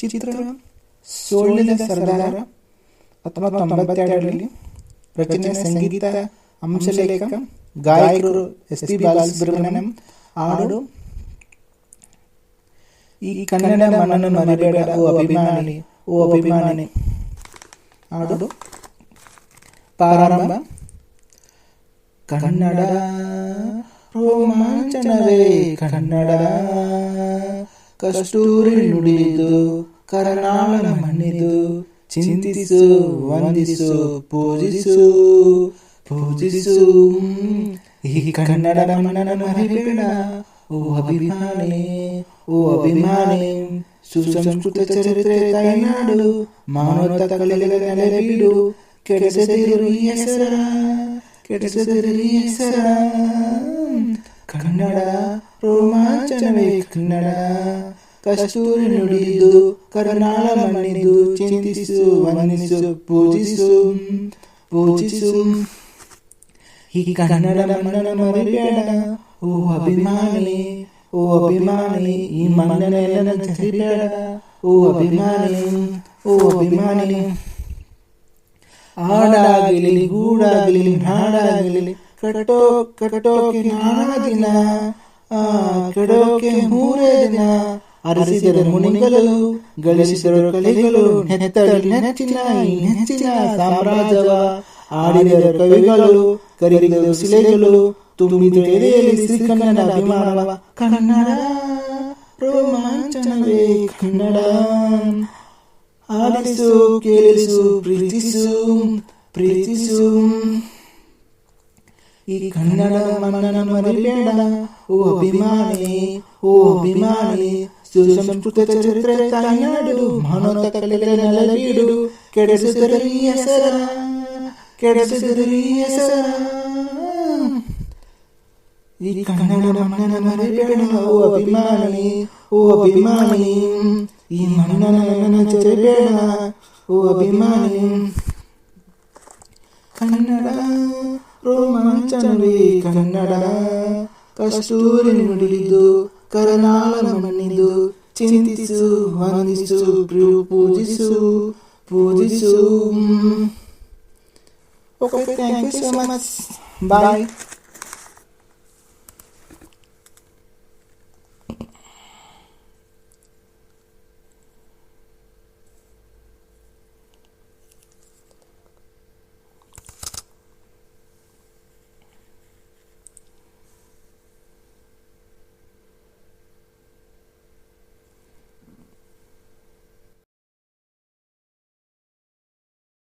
ಚಿತ್ರ ಸೋಳಿನ ಸರ್ದಾರ ಹತ್ತೊಂಬತ್ತು ತೊಂಬತ್ತೆರಡರಲ್ಲಿ ರಚನೆ ಸಂಗೀತ ಅಂಶಲೇಖ ಗಾಯಕರು ಎಸ್ ಪಿ ಬಾಲಸುಬ್ರಹ್ಮಣ್ಯಂ ಹಾಡು ಈ ಕನ್ನಡ ಮಣ್ಣನ್ನು ಮರಿಬೇಡ ಓ ಅಭಿಮಾನಿ ಓ ಅಭಿಮಾನಿ ಹಾಡು ಪ್ರಾರಂಭ ಕನ್ನಡ ರೋಮಾಂಚನವೇ ಕನ್ನಡ ಕಸ್ತೂರಿ ನುಡಿದು ಕರನಾಳ ಮಣ್ಣಿದು ಚಿಂತಿಸು ವಂದಿಸು ಪೂಜಿಸು ಪೂಜಿಸು ಈ ಕನ್ನಡದ ಮಣ್ಣನ್ನು ಮರಿಬೇಡ ಓ ಅಭಿಮಾನಿ ಓ ಅಭಿಮಾನಿ ಸುಸಂಸ್ಕೃತ ಚರಿತ್ರೆ ತಾಯ್ನಾಡು ಮಾನವತ ಕಲೆಗಳ ನೆಲೆ ಬಿಡು ಕೆಡಿಸದಿರು ಈ ಹೆಸರ ಕೆಡಿಸದಿರು ಈ ಹೆಸರ ಕನ್ನಡ ರೋಮಾಂಚನವೇ ಕನ್ನಡ ಕಸ್ತೂರಿ ನುಡಿದು, ಕರುನಾಳ ಮಣಿದು ಚಿಂತಿಸು, ವಂದಿಸು, ಪೂಜಿಸು ಪೂಜಿಸು. ಈ ಕನ್ನಡ ಮನ್ನನ ಮರಿಬೇಡ. ಓ ಅಭಿಮಾನಿ ಓ ಅಭಿಮಾನಿ, ಈ ಮಣ್ಣನ್ನೆಲ್ಲ ಸರಿಬೇಡ ಓ ಅಭಿಮಾನಿ ಓ ಅಭಿಮಾನಿ. ಆಡಾಗಲಿ ಗೂಡಾಗಲಿ, ನಾಡಾಗಲಿ ಕಟೋ ಕಟೋಕೆ ನಾನಾ ದಿನ ಕಡೋಕೆ ಮೂರೇ ದಿನ ಅರಸಿದರ ಮುನಿಗಳು, ಗಳಿಸಿದರು ಕಲೆಗಳು, ನೆತ್ತಳಿ, ನೆಚ್ಚಿನ ನೆಚ್ಚಿನ ಸಾಮ್ರಾಜ್ಯವ. ಆಡಿದರ ಕವಿಗಳು, ಕರಿದರು ಶಿಲೆಗಳು, ತುಂಬಿದ ಎದೆಯಲ್ಲಿ ಶ್ರೀಕನ್ನಡ ಅಭಿಮಾನವ. ಕನ್ನಡ ರೋಮಾಂಚನವೇ, ಕನ್ನಡ. ಆಲಿಸು, ಕೇಳಿಸು, ಪ್ರೀತಿಸು ಪ್ರೀತಿಸು. ಈ ಕನ್ನಡ ಮನನ ಮರಿಬೇಡ. ಓ ಅಭಿಮಾನಿ ಓ ಅಭಿಮಾನಿ ಸುಸಂಸ್ಕೃತ ಚರಿತ್ರೆ ತಾಯ್ನಾಡು ಮಾನವ ಕಲೆಗಳ ನೆಲಬೀಡು ಕೆಡಿಸಿದರೆ ಹೆಸರ ಕೆಡಿಸಿದರೆ ಹೆಸರ ಈ ಕನ್ನಡ ಮಣ್ಣನ ಮರೆಬೇಡ, ಓ ಅಭಿಮಾನಿ ಓ ಅಭಿಮಾನಿ. ಈ ಮಣ್ಣನ ಚರಿಬೇಡ ಓ ಅಭಿಮಾನಿ. ಕನ್ನಡ ರೋಮಾಂಚನವೇ, ಕನ್ನಡ ಕಸ್ತೂರಿ ನುಡಿದು ಕರನಾಳ ಮಣ್ಣಿದು ಚಿಂತಿಸು ವಂದಿಸು ಪ್ರಿಯು ಪೂಜಿಸು ಪೂಜಿಸು okay thank you so much bye